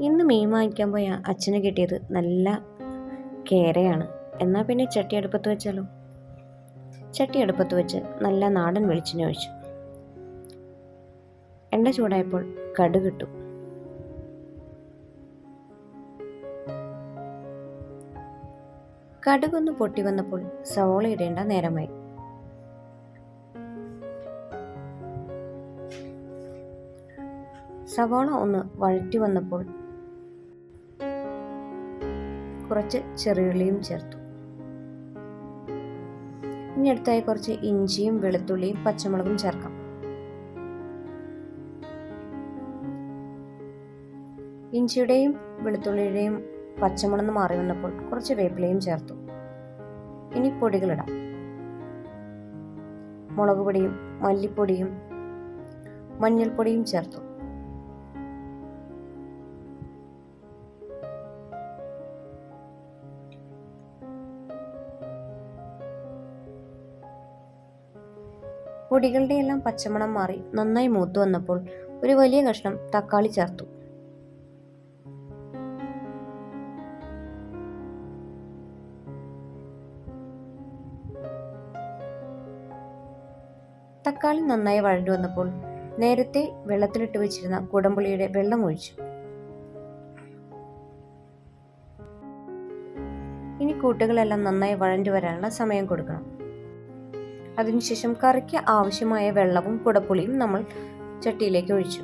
ഇന്ന് മീൻ വാങ്ങിക്കാൻ പോയ അച്ഛന് കിട്ടിയത് നല്ല കേരയാണ്. എന്നാൽ പിന്നെ ചട്ടി അടുപ്പത്ത് വെച്ചാലോ? ചട്ടി അടുപ്പത്ത് വെച്ച് നല്ല നാടൻ വെളിച്ചെണ്ണ ഒഴിച്ചു. എണ്ണ ചൂടായപ്പോൾ കടു കടുകിട്ടു കടുകൊന്ന് പൊട്ടി വന്നപ്പോൾ സവോള ഇടേണ്ട നേരമായി. സവോള ഒന്ന് വഴറ്റി വന്നപ്പോൾ കുറച്ച് ചെറിയുള്ളിയും ചേർത്തു. ഇനി അടുത്തായി കുറച്ച് ഇഞ്ചിയും വെളുത്തുള്ളിയും പച്ചമുളകും ചേർക്കാം. ഇഞ്ചിയുടെയും വെളുത്തുള്ളിയുടെയും പച്ചമുളക് മാറി വന്നപ്പോൾ കുറച്ച് വേപ്പിലയും ചേർത്തു. ഇനി പൊടികളിടാം മുളക് പൊടിയും മല്ലിപ്പൊടിയും മഞ്ഞൾപ്പൊടിയും ചേർത്തു. പൊടികളുടെ എല്ലാം പച്ചമണം മാറി നന്നായി മൂത്തു വന്നപ്പോൾ ഒരു വലിയ കഷ്ണം തക്കാളി ചേർത്തു. തക്കാളി നന്നായി വഴണ്ടു വന്നപ്പോൾ നേരത്തെ വെള്ളത്തിലിട്ട് വെച്ചിരുന്ന കുടംപുളിയുടെ വെള്ളം ഒഴിച്ചു. ഇനി കൂട്ടുകളെല്ലാം നന്നായി വഴണ്ടു വരാനുള്ള സമയം കൊടുക്കണം. അതിനുശേഷം കറിക്ക് ആവശ്യമായ വെള്ളവും കുടപ്പുളിയും നമ്മൾ ചട്ടിയിലേക്ക് ഒഴിച്ചു.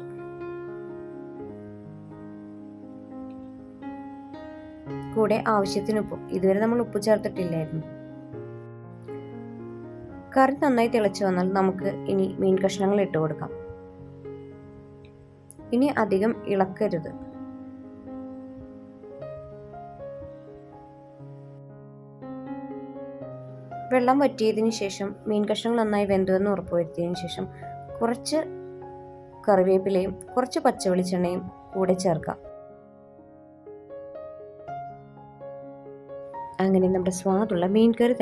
കൂടെ ആവശ്യത്തിന് ഉപ്പും. ഇതുവരെ നമ്മൾ ഉപ്പ് ചേർത്തിട്ടില്ലായിരുന്നു. കറി നന്നായി തിളച്ചു വന്നാൽ നമുക്ക് ഇനി മീൻ കഷ്ണങ്ങൾ ഇട്ട് കൊടുക്കാം ഇനി അധികം ഇളക്കരുത്. വെള്ളം വറ്റിയതിന് ശേഷം മീൻ കഷ്ണങ്ങൾ നന്നായി വെന്തുവെന്ന് ഉറപ്പുവരുത്തിയതിന് ശേഷം കുറച്ച് കറിവേപ്പിലയും കുറച്ച് പച്ച വെളിച്ചെണ്ണയും കൂടെ ചേർക്കാം. അങ്ങനെ നമ്മുടെ സ്വാദുള്ള മീൻ കറി